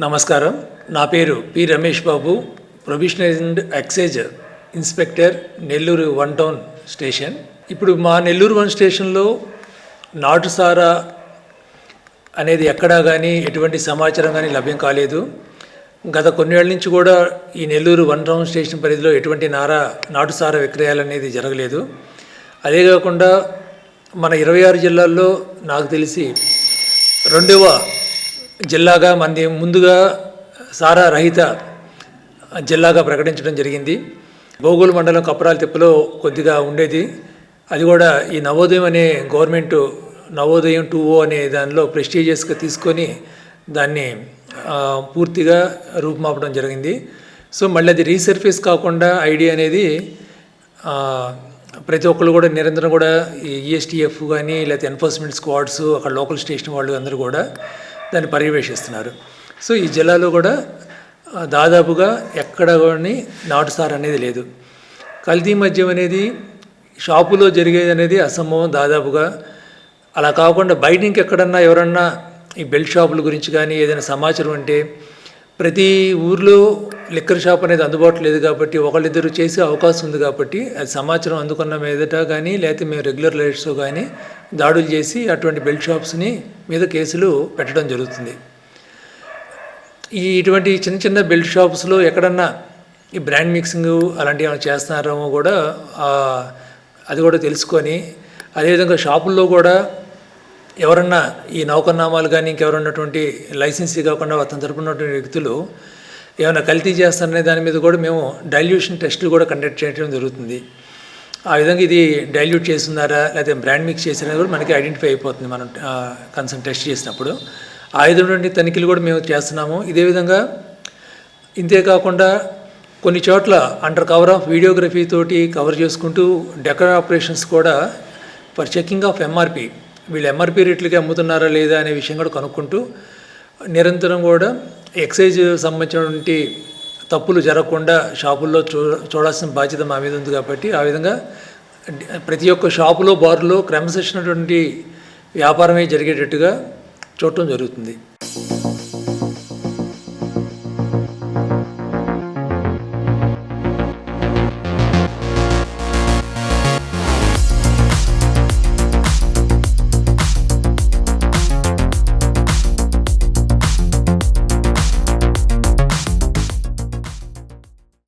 నమస్కారం. నా పేరు P. Ramesh Babu provisional and excise inspector Nellore one town station. ఇప్పుడు మా నెల్లూరు వన్ స్టేషన్లో నాటుసారా అనేది ఎక్కడా కానీ ఎటువంటి సమాచారం కానీ లభ్యం కాలేదు. గత కొన్నేళ్ళ నుంచి కూడా ఈ నెల్లూరు వన్ టౌన్ స్టేషన్ పరిధిలో ఎటువంటి నారా నాటుసారా విక్రయాలు అనేది జరగలేదు. అదే కాకుండా మన ఇరవై ఆరు జిల్లాల్లో నాకు తెలిసి రెండవ జిల్లాగా మంది ముందుగా సారా రహిత జిల్లాగా ప్రకటించడం జరిగింది. భోగోలు మండలం కప్పరాల తిప్పలో కొద్దిగా ఉండేది. అది కూడా ఈ నవోదయం అనే గవర్నమెంట్ నవోదయం టూ ఓ అనే దానిలో ప్రెస్టీజియస్గా తీసుకొని దాన్ని పూర్తిగా రూపుమాపడం జరిగింది. సో మళ్ళీ అది రీసర్ఫేస్ కాకుండా ఐడి అనేది ప్రతి ఒక్కరు కూడా నిరంతరం కూడా ఈ ఈఎస్టీఎఫ్ కానీ లేకపోతే ఎన్ఫోర్స్మెంట్ స్క్వాడ్స్ అక్కడ లోకల్ స్టేషన్ వాళ్ళు అందరూ కూడా దాన్ని పర్యవేక్షిస్తున్నారు. సో ఈ జిల్లాలో కూడా దాదాపుగా ఎక్కడ కానీ నాటుసార్ అనేది లేదు. కల్తీ మద్యం అనేది షాపులో జరిగేది అనేది అసంభవం దాదాపుగా. అలా కాకుండా బయట ఇంకెక్కడన్నా ఎవరన్నా ఈ బెల్ట్ షాపుల గురించి కానీ ఏదైనా సమాచారం ఉంటే ప్రతి ఊర్లో లిక్కర్ షాప్ అనేది అందుబాటులో లేదు కాబట్టి ఒకళ్ళిద్దరు చేసే అవకాశం ఉంది కాబట్టి అది సమాచారం అందుకున్న మీదట కానీ లేకపోతే మేము రెగ్యులర్ లైట్స్తో కానీ దాడులు చేసి అటువంటి బెల్ట్ షాప్స్ని మీద కేసులు పెట్టడం జరుగుతుంది. ఈ ఇటువంటి చిన్న చిన్న బెల్ట్ షాప్స్లో ఎక్కడన్నా ఈ బ్రాండ్ మిక్సింగ్ అలాంటివి ఏమైనా చేస్తున్నారేమో కూడా అది కూడా తెలుసుకొని అదేవిధంగా షాపుల్లో కూడా ఎవరన్నా ఈ నౌకనామాలు కానీ ఇంకెవరున్నటువంటి లైసెన్సీ కాకుండా అతని తరపున ఉన్నటువంటి వ్యక్తులు ఏమైనా కల్తీ చేస్తారనే దాని మీద కూడా మేము డైల్యూషన్ టెస్టులు కూడా కండక్ట్ చేయడం జరుగుతుంది. ఆ విధంగా ఇది డైల్యూట్ చేస్తున్నారా లేకపోతే బ్రాండ్ మిక్స్ చేసినా కూడా మనకి ఐడెంటిఫై అయిపోతుంది మనం కన్సర్న్ టెస్ట్ చేసినప్పుడు. ఆ విధమైనటువంటి తనిఖీలు కూడా మేము చేస్తున్నాము. ఇదే విధంగా ఇంతే కాకుండా కొన్ని చోట్ల అండర్ కవర్ ఆఫ్ వీడియోగ్రఫీ తోటి కవర్ చేసుకుంటూ డెకర్ ఆపరేషన్స్ కూడా ఫర్ చెకింగ్ ఆఫ్ ఎంఆర్పి వీళ్ళు ఎంఆర్పి రేట్లకి అమ్ముతున్నారా లేదా అనే విషయం కూడా కనుక్కుంటూ నిరంతరం కూడా ఎక్సైజ్ సంబంధించినటువంటి తప్పులు జరగకుండా షాపుల్లో చూ చూడాల్సిన బాధ్యత మా మీద ఉంది కాబట్టి ఆ విధంగా ప్రతి ఒక్క షాపులో బార్లో క్రమశిక్షణటువంటి వ్యాపారమే జరిగేటట్టుగా చూడటం జరుగుతుంది.